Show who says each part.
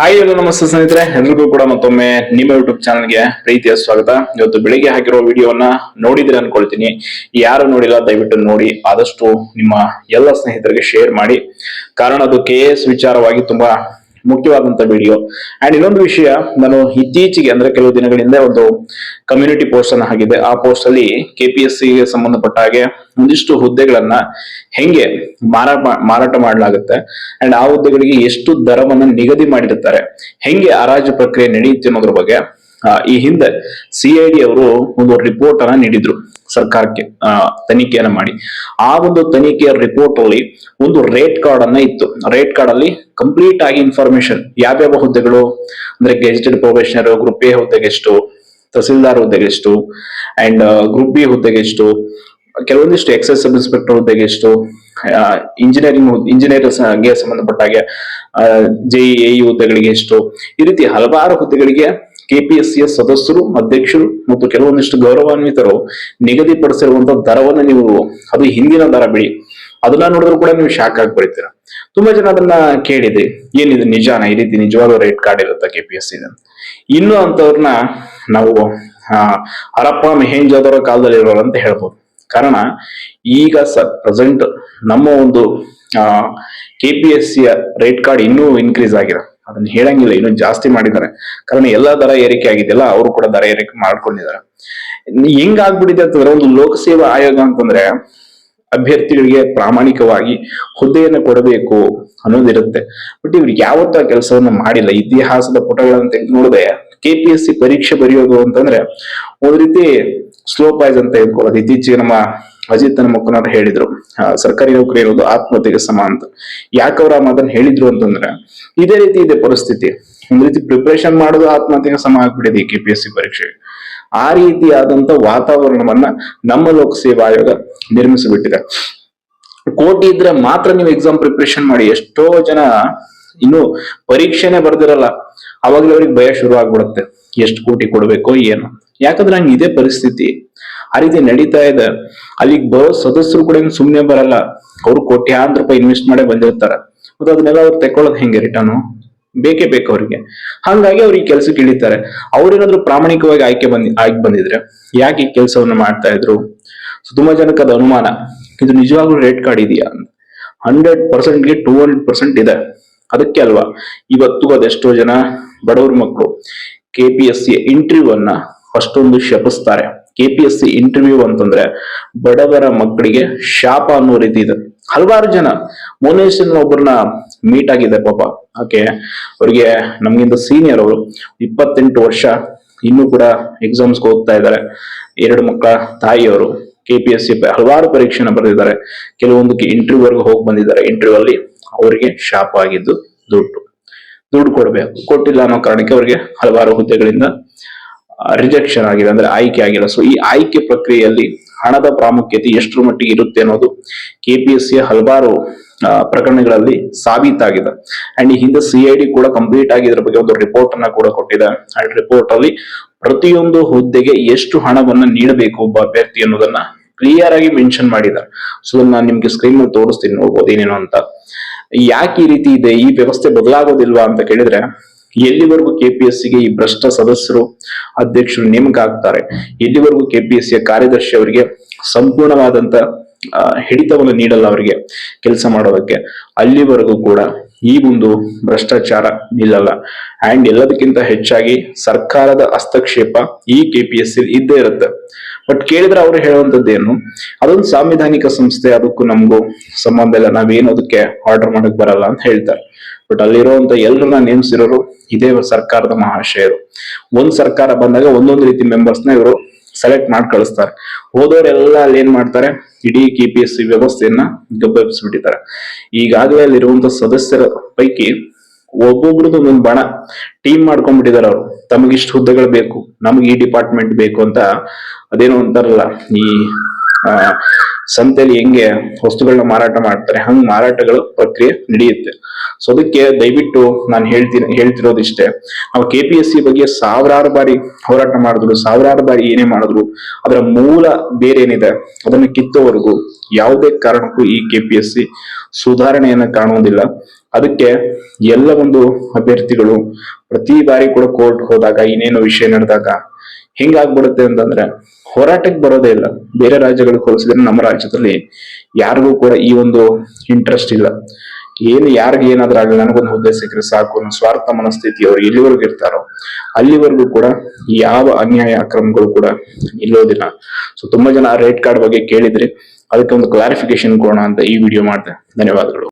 Speaker 1: Hi ಎಲ್ಲ ನಮಸ್ತೆ ಸ್ನೇಹಿತರೆ. ಎಲ್ರಿಗೂ ಕೂಡ ಮತ್ತೊಮ್ಮೆ ನಿಮ್ಮ ಯೂಟ್ಯೂಬ್ ಚಾನಲ್ಗೆ ಪ್ರೀತಿಯ ಸ್ವಾಗತ. ಇವತ್ತು ಬೆಳಿಗ್ಗೆ ಹಾಕಿರೋ ವಿಡಿಯೋನ ನೋಡಿದ್ರೆ ಅನ್ಕೊಳ್ತೀನಿ. ಯಾರು ನೋಡಿಲ್ಲ, ದಯವಿಟ್ಟು ನೋಡಿ. ಆದಷ್ಟು ನಿಮ್ಮ ಎಲ್ಲ ಸ್ನೇಹಿತರಿಗೆ ಶೇರ್ ಮಾಡಿ. ಕಾರಣ ಅದು ಕೆ ಎಸ್ ವಿಚಾರವಾಗಿ ತುಂಬಾ ಮುಖ್ಯವಾದಂತ ವಿಡಿಯೋ ಅಂಡ್ ಇನ್ನೊಂದು ವಿಷಯ, ನಾನು ಇತ್ತೀಚೆಗೆ ಅಂದ್ರೆ ಕೆಲವು ದಿನಗಳಿಂದ ಒಂದು ಕಮ್ಯುನಿಟಿ ಪೋಸ್ಟ್ ಅನ್ನ ಹಾಕಿದ್ದೆ. ಆ ಪೋಸ್ಟ್ ಅಲ್ಲಿ ಕೆಪಿಎಸ್ ಸಿಗೆ ಸಂಬಂಧಪಟ್ಟ ಹಾಗೆ ಒಂದಿಷ್ಟು ಹುದ್ದೆಗಳನ್ನ ಹೆಂಗೆ ಮಾರಾಟ ಮಾರಾಟ ಮಾಡಲಾಗುತ್ತೆ ಅಂಡ್ ಆ ಹುದ್ದೆಗಳಿಗೆ ಎಷ್ಟು ದರವನ್ನ ನಿಗದಿ ಮಾಡಿರ್ತಾರೆ. ಹೆಂಗೆ ಹರಾಜು ಪ್ರಕ್ರಿಯೆ ನಡೆಯುತ್ತೆ ಅನ್ನೋದ್ರ ಬಗ್ಗೆ ಈ ಹಿಂದೆ ಸಿ ಐ ಡಿ ಅವರು ಒಂದು ರಿಪೋರ್ಟ್ ಅನ್ನ ನೀಡಿದ್ರು ಸರ್ಕಾರಕ್ಕೆ ತನಿಖೆಯನ್ನ ಮಾಡಿ. ಆ ಒಂದು ತನಿಖೆಯ ರಿಪೋರ್ಟ್ ಅಲ್ಲಿ ಒಂದು ರೇಟ್ ಕಾರ್ಡ್ ಅನ್ನ ಇತ್ತು. ರೇಟ್ ಕಾರ್ಡ್ ಅಲ್ಲಿ ಕಂಪ್ಲೀಟ್ ಆಗಿ ಇನ್ಫಾರ್ಮೇಶನ್ ಯಾವ್ಯಾವ ಹುದ್ದೆಗಳು, ಅಂದ್ರೆ ಗೆಜೆಟೆಡ್ ಪ್ರೊಫೆಷನರ್ ಗ್ರೂಪ್ ಎ ಹುದ್ದೆಗೆ ಎಷ್ಟು, ತಹಸೀಲ್ದಾರ್ ಹುದ್ದೆಗೆ ಎಷ್ಟು ಅಂಡ್ ಗ್ರೂಪ್ ಬಿ ಹುದ್ದೆಗೆ ಎಷ್ಟು, ಕೆಲವೊಂದಿಷ್ಟು ಎಕ್ಸೈಸ್ ಸಬ್ ಇನ್ಸ್ಪೆಕ್ಟರ್ ಹುದ್ದೆಗೆ ಎಷ್ಟು ಇಂಜಿನಿಯರಿಂಗ್ ಇಂಜಿನಿಯರ್ಗೆ ಸಂಬಂಧಪಟ್ಟ ಹಾಗೆ ಜೆಇ ಹುದ್ದೆಗಳಿಗೆ ಎಷ್ಟು, ಈ ರೀತಿ ಹಲವಾರು ಹುದ್ದೆಗಳಿಗೆ ಕೆಪಿಎಸ್ಸಿಯ ಸದಸ್ಯರು, ಅಧ್ಯಕ್ಷರು ಮತ್ತು ಕೆಲವೊಂದಿಷ್ಟು ಗೌರವಾನ್ವಿತರು ನಿಗದಿಪಡಿಸಿರುವಂತಹ ದರವನ್ನು ನೀವು, ಅದು ಹಿಂದಿನ ದರ ಬಿಡಿ. ಅದನ್ನ ನೋಡಿದ್ರು ಕೂಡ ನೀವು ಶಾಕ್ ಆಗಿ ಬರೀತೀರ ತುಂಬಾ ಜನ ಅದನ್ನ ಕೇಳಿದೆ. ಏನಿದೆ ನಿಜಾನ? ಈ ರೀತಿ ನಿಜವಾದ ರೇಟ್ ಕಾರ್ಡ್ ಇರುತ್ತಾ ಸಿ ಇನ್ನು ಅಂತವ್ರನ್ನ ನಾವು ಹರಪ್ಪ ಮೆಹೇಂಜಾದವರ ಕಾಲದಲ್ಲಿ ಇರೋರು ಅಂತ ಹೇಳ್ಬೋದು. ಕಾರಣ, ಈಗ ಸ ಪ್ರೆಸೆಂಟ್ ನಮ್ಮ ಒಂದು ಕೆ ಪಿ ಎಸ್ ಸಿಯ ರೇಟ್ ಕಾರ್ಡ್ ಇನ್ನೂ ಇನ್ಕ್ರೀಸ್ ಆಗಿದೆ. ಅದನ್ನ ಹೇಳಂಗಿಲ್ಲ, ಇನ್ನೂ ಜಾಸ್ತಿ ಮಾಡಿದ್ದಾರೆ. ಕಾರಣ ಎಲ್ಲಾ ದರ ಏರಿಕೆ ಆಗಿದೆಯಲ್ಲ, ಅವರು ಕೂಡ ದರ ಏರಿಕೆ ಮಾಡ್ಕೊಂಡಿದ್ದಾರೆ. ಹೆಂಗ್ ಆಗ್ಬಿಟ್ಟಿದೆ ಅಂತಂದ್ರೆ, ಒಂದು ಲೋಕಸೇವಾ ಆಯೋಗ ಅಂತಂದ್ರೆ ಅಭ್ಯರ್ಥಿಗಳಿಗೆ ಪ್ರಾಮಾಣಿಕವಾಗಿ ಹುದ್ದೆಯನ್ನು ಕೊಡಬೇಕು ಅನ್ನೋದಿರುತ್ತೆ. ಬಟ್ ಇವ್ರು ಯಾವತ್ತೂ ಕೆಲಸವನ್ನು ಕೆಲಸವನ್ನ ಮಾಡಿಲ್ಲ. ಇತಿಹಾಸದ ಪುಟಗಳನ್ನು ತೆಗೆದು ನೋಡಿದೆ ಕೆ ಪಿ ಎಸ್ ಸಿ ಪರೀಕ್ಷೆ ಬರೆಯೋದು ಅಂತಂದ್ರೆ, ಒಂದ್ ರೀತಿ ಸ್ಲೋ ಪಾಯ್ಸ್ ಅಂತ ಹೇಳ್ಕೊಳ್ಳೋದು ಇತ್ತೀಚೆಗೆ ನಮ್ಮ ಅಜಿತ್ ಮುಖನವ್ರು ಹೇಳಿದ್ರು. ಸರ್ಕಾರಿ ನೌಕರಿ ಇರೋದು ಆತ್ಮಹತ್ಯೆಗೆ ಸಮ ಅಂತ. ಯಾಕವ್ರ ಮಾತನ್ನ ಹೇಳಿದ್ರು ಅಂತಂದ್ರೆ, ಇದೇ ರೀತಿ ಇದೆ ಪರಿಸ್ಥಿತಿ. ಒಂದ್ ರೀತಿ ಪ್ರಿಪರೇಷನ್ ಮಾಡೋದು ಆತ್ಮಹತ್ಯೆಗೆ ಸಮ ಆಗ್ಬಿಟ್ಟಿದೆ ಕೆ ಪಿ ಎಸ್ ಸಿ ಪರೀಕ್ಷೆಗೆ ಆ ರೀತಿಯಾದಂತ ವಾತಾವರಣವನ್ನ ನಮ್ಮ ಲೋಕಸೇವಾ ಆಯೋಗ ನಿರ್ಮಿಸಿಬಿಟ್ಟಿದೆ. ಕೋಟಿ ಇದ್ರೆ ಮಾತ್ರ ನೀವು ಎಕ್ಸಾಮ್ ಪ್ರಿಪರೇಷನ್ ಮಾಡಿ ಎಷ್ಟೋ ಜನ ಇನ್ನು ಪರೀಕ್ಷೆನೆ ಬರ್ದಿರಲ್ಲ. ಅವಾಗಲೇ ಅವ್ರಿಗೆ ಭಯ ಶುರು ಆಗ್ಬಿಡುತ್ತೆ. ಎಷ್ಟು ಕೋಟಿ ಕೊಡ್ಬೇಕೋ, ಏನು? ಯಾಕಂದ್ರೆ ಹಂಗ ಇದೇ ಪರಿಸ್ಥಿತಿ. ಆ ರೀತಿ ನಡೀತಾ ಇದೆ. ಅಲ್ಲಿಗೆ ಬರೋ ಸದಸ್ಯರು ಕೂಡ ಸುಮ್ಮನೆ ಬರಲ್ಲ. ಅವ್ರು ಕೋಟ್ಯಾಂತರ ರೂಪಾಯಿ ಇನ್ವೆಸ್ಟ್ ಮಾಡೇ ಬಂದಿರ್ತಾರೆ. ಮತ್ತೆ ಅದನ್ನೆಲ್ಲ ಅವ್ರು ತೆಕ್ಕೊಳ್ಳೋದು ಹೆಂಗೆ ರಿಟರ್ನು ಬೇಕೇ ಬೇಕು ಅವರಿಗೆ. ಹಂಗಾಗಿ ಅವ್ರು ಈ ಕೆಲ್ಸಕ್ಕೆ ಇಳಿತಾರೆ. ಅವ್ರೇನಾದ್ರು ಪ್ರಾಮಾಣಿಕವಾಗಿ ಆಯ್ಕೆ ಬಂದ್, ಆಯ್ಕೆ ಬಂದಿದ್ರೆ ಯಾಕೆ ಈ ಕೆಲಸವನ್ನ ಮಾಡ್ತಾ ಇದ್ರು? ಸೊ ತುಂಬಾ ಜನಕ್ಕೆ ಅದು ಅನುಮಾನ. ಇದು ನಿಜವಾಗ್ಲೂ ರೇಟ್ ಕಾರ್ಡ್ ಇದೆಯಾ? ಹಂಡ್ರೆಡ್ ಪರ್ಸೆಂಟ್ಗೆ ಟೂ ಹಂಡ್ರೆಡ್ ಪರ್ಸೆಂಟ್ ಇದೆ. ಅದಕ್ಕೆ ಅಲ್ವಾ? ಇವತ್ತು ಅದೆಷ್ಟೋ ಜನ ಬಡವ್ರ ಮಕ್ಕಳು K P S C interview ಅಷ್ಟೊಂದು ಶಪಿಸ್ತಾರೆ. K P S C interview ಅಂತಂದ್ರೆ ಬಡವರ ಮಕ್ಕಳಿಗೆ ಶಾಪ ಅನ್ನೋ ರೀತಿ ಇದೆ. ಹಲವಾರು ಜನ ಮೋನೇಶ್ ಒಬ್ಬರನ್ನ ಮೀಟ್ ಆಗಿದೆ ಪಾಪ. ಓಕೆ ಅವ್ರಿಗೆ ನಮ್ಗಿಂತ ಸೀನಿಯರ್ ಅವರು ಇಪ್ಪತ್ತೆಂಟು ವರ್ಷ. ಇನ್ನೂ ಕೂಡ ಎಕ್ಸಾಮ್ಸ್ ಹೋಗ್ತಾ ಇದ್ದಾರೆ. ಎರಡು ಮಕ್ಕಳ ತಾಯಿಯವರು ಕೆ ಪಿ ಎಸ್ ಸಿ ಹಲವಾರು ಪರೀಕ್ಷೆನ ಬರೆದಿದ್ದಾರೆ. ಕೆಲವೊಂದಕ್ಕೆ ಇಂಟರ್ವ್ಯೂವರೆಗೂ ಹೋಗಿ ಬಂದಿದ್ದಾರೆ. ಇಂಟರ್ವ್ಯೂ ಅಲ್ಲಿ ಅವರಿಗೆ ಶಾಪ ಆಗಿದ್ದು ದುಡ್ಡು. ದುಡ್ಡು ಕೊಡ್ಬೇಕು. ಕೊಟ್ಟಿಲ್ಲ ಅನ್ನೋ ಕಾರಣಕ್ಕೆ ಅವರಿಗೆ ಹಲವಾರು ಹುದ್ದೆಗಳಿಂದ ರಿಜೆಕ್ಷನ್ ಆಗಿದೆ ಅಂದ್ರೆ ಆಯ್ಕೆ ಆಗಿಲ್ಲ. ಸೊ ಈ ಆಯ್ಕೆ ಪ್ರಕ್ರಿಯೆಯಲ್ಲಿ ಹಣದ ಪ್ರಾಮುಖ್ಯತೆ ಎಷ್ಟರ ಮಟ್ಟಿಗೆ ಇರುತ್ತೆ ಅನ್ನೋದು ಕೆಪಿಎಸ್ಸಿ ಹಲವಾರು ಆ, ಪ್ರಕರಣಗಳಲ್ಲಿ ಸಾಬೀತಾಗಿದೆ. ಅಂಡ್ ಈ ಹಿಂದೆ ಸಿಐಡಿ ಕೂಡ ಕಂಪ್ಲೀಟ್ ಆಗಿ ಇದರ ಬಗ್ಗೆ ಒಂದು ರಿಪೋರ್ಟ್ ಅನ್ನ ಕೂಡ ಕೊಟ್ಟಿದೆ. ಅಂಡ್ ರಿಪೋರ್ಟ್ ಅಲ್ಲಿ ಪ್ರತಿಯೊಂದು ಹುದ್ದೆಗೆ ಎಷ್ಟು ಹಣವನ್ನ ನೀಡಬೇಕು ಒಬ್ಬ ಅಭ್ಯರ್ಥಿ ಅನ್ನೋದನ್ನ ಕ್ಲಿಯರ್ ಆಗಿ ಮೆನ್ಷನ್ ಮಾಡಿದ್ದಾರೆ. ಸೊ ನಾನು ನಿಮ್ಗೆ ಸ್ಕ್ರೀನ್ ಮೇಲೆ ತೋರಿಸ್ತೀನಿ ನೋಡ್ಬೋದು ಏನೇನು ಅಂತ. ಯಾಕೆ ಈ ರೀತಿ ಇದೆ? ಈ ವ್ಯವಸ್ಥೆ ಬದಲಾಗೋದಿಲ್ವಾ ಅಂತ ಕೇಳಿದ್ರೆ ಎಲ್ಲಿವರೆಗೂ ಕೆಪಿಎಸ್ಸಿಗೆ ಈ ಭ್ರಷ್ಟ ಸದಸ್ಯರು ಅಧ್ಯಕ್ಷರು ನೇಮಕ ಆಗ್ತಾರೆ ಎಲ್ಲಿವರೆಗೂ ಕೆಪಿಎಸ್ಸಿಯ ಕಾರ್ಯದರ್ಶಿ ಅವರಿಗೆ ಸಂಪೂರ್ಣವಾದಂತ ಹಿಡಿತವನ್ನು ನೀಡಲ್ಲ ಅವರಿಗೆ ಕೆಲಸ ಮಾಡೋದಕ್ಕೆ? ಅಲ್ಲಿವರೆಗೂ ಕೂಡ ಈ ಒಂದು ಭ್ರಷ್ಟಾಚಾರ ನಿಲ್ಲಲ್ಲ. ಅಂಡ್ ಎಲ್ಲದಕ್ಕಿಂತ ಹೆಚ್ಚಾಗಿ ಸರ್ಕಾರದ ಹಸ್ತಕ್ಷೇಪ ಈ ಕೆಪಿಎಸ್ಸಿ ಇದ್ದೇ ಇರುತ್ತೆ. ಬಟ್ ಕೇಳಿದ್ರೆ ಅವ್ರು ಹೇಳುವಂತದ್ದೇನು? ಅದೊಂದು ಸಾಂವಿಧಾನಿಕ ಸಂಸ್ಥೆ, ಅದಕ್ಕೂ ನಮಗೂ ಸಂಬಂಧ ಇಲ್ಲ. ನಾವೇನು ಅದಕ್ಕೆ ಆರ್ಡರ್ ಮಾಡಕ್ ಬರಲ್ಲ ಅಂತ ಹೇಳ್ತಾರೆ. ಬಟ್ ಅಲ್ಲಿರುವಂತ ಎಲ್ಲರನ್ನ ನೇಮಿಸಿರೋರು ಇದೇ ಸರ್ಕಾರದ ಮಹಾಶಯರು. ಒಂದ್ ಸರ್ಕಾರ ಬಂದಾಗ ಒಂದೊಂದು ರೀತಿ ಮೆಂಬರ್ಸ್ನ ಇವರು ಸೆಲೆಕ್ಟ್ ಮಾಡಿ ಕಳಿಸ್ತಾರೆ. ಹೋದವರೆಲ್ಲ ಅಲ್ಲಿ ಏನ್ ಮಾಡ್ತಾರೆ? ಇಡೀ ಕೆ ಪಿ ಎಸ್ ಸಿ ವ್ಯವಸ್ಥೆಯನ್ನ ಗಬ್ಬೆಬ್ಬಿಸ್ಬಿಟ್ಟಿದ್ದಾರೆ ಈಗಾಗಲೇ ಅಲ್ಲಿರುವಂತ ಸದಸ್ಯರ ಪೈಕಿ ಒಬ್ಬೊಬ್ರದ್ದು ಒಂದೊಂದು ಬಣ ಟೀಮ್ ಮಾಡ್ಕೊಂಡ್ಬಿಟ್ಟಿದ್ದಾರೆ ಅವರು. ತಮಗಿಷ್ಟು ಹುದ್ದೆಗಳು ಬೇಕು, ನಮಗೆ ಈ ಡಿಪಾರ್ಟ್ಮೆಂಟ್ ಬೇಕು ಅಂತ ಅದೇನೋ ಅಂತಾರಲ್ಲ, ಈ ಸಂತೆಯಲ್ಲಿ ಹೆಂಗೆ ವಸ್ತುಗಳನ್ನ ಮಾರಾಟ ಮಾಡ್ತಾರೆ, ಹಂಗ್ ಮಾರಾಟಗಳು ಪ್ರಕ್ರಿಯೆ ನಡೆಯುತ್ತೆ. ಸೊ ಅದಕ್ಕೆ ದಯವಿಟ್ಟು ನಾನು ಹೇಳ್ತೀನಿ ಹೇಳ್ತಿರೋದಿಷ್ಟೇ, ನಾವು ಕೆ ಪಿ ಎಸ್ ಸಿ ಬಗ್ಗೆ ಸಾವಿರಾರು ಬಾರಿ ಹೋರಾಟ ಮಾಡಿದ್ರು, ಸಾವಿರಾರು ಬಾರಿ ಏನೇ ಮಾಡಿದ್ರು, ಅದರ ಮೂಲ ಬೇರೆ ಏನಿದೆ ಅದನ್ನು ಕಿತ್ತೋವರೆಗೂ ಯಾವುದೇ ಕಾರಣಕ್ಕೂ ಈ ಕೆ ಪಿ ಎಸ್ ಸಿ ಸುಧಾರಣೆಯನ್ನ ಕಾಣುವುದಿಲ್ಲ. ಅದಕ್ಕೆ ಎಲ್ಲ ಒಂದು ಅಭ್ಯರ್ಥಿಗಳು ಪ್ರತಿ ಬಾರಿ ಕೂಡ ಕೋರ್ಟ್ ಹೋದಾಗ, ಇನ್ನೇನು ವಿಷಯ ನಡೆದಾಗ ಹೆಂಗಾಗ್ಬಿಡುತ್ತೆ ಅಂತಂದ್ರೆ ಹೋರಾಟಕ್ಕೆ ಬರೋದೇ ಇಲ್ಲ. ಬೇರೆ ರಾಜ್ಯಗಳಿಗೆ ಹೋಲಿಸಿದ್ರೆ ನಮ್ಮ ರಾಜ್ಯದಲ್ಲಿ ಯಾರಿಗೂ ಕೂಡ ಈ ಒಂದು ಇಂಟ್ರೆಸ್ಟ್ ಇಲ್ಲ. ಏನು ಯಾರಿಗೆ ಏನಾದ್ರೂ ಆಗಲಿ, ನನಗೊಂದು ಹುದ್ದೆ ಸಿಕ್ಕರೆ ಸಾಕು ಅನ್ನೋ ಸ್ವಾರ್ಥ ಮನಸ್ಥಿತಿ ಅವ್ರು ಎಲ್ಲಿವರೆಗೂ ಇರ್ತಾರೋ, ಅಲ್ಲಿವರೆಗೂ ಕೂಡ ಯಾವ ಅನ್ಯಾಯ ಅಕ್ರಮಗಳು ಕೂಡ ನಿಲ್ಲೋದಿಲ್ಲ. ಸೊ ತುಂಬಾ ಜನ ರೇಟ್ ಕಾರ್ಡ್ ಬಗ್ಗೆ ಕೇಳಿದ್ರಿ. ಅದಕ್ಕೆ ಒಂದು ಕ್ಲಾರಿಫಿಕೇಶನ್ ಕೊಡೋಣ ಅಂತ ಈ ವಿಡಿಯೋ ಮಾಡಿದೆ. ಧನ್ಯವಾದಗಳು.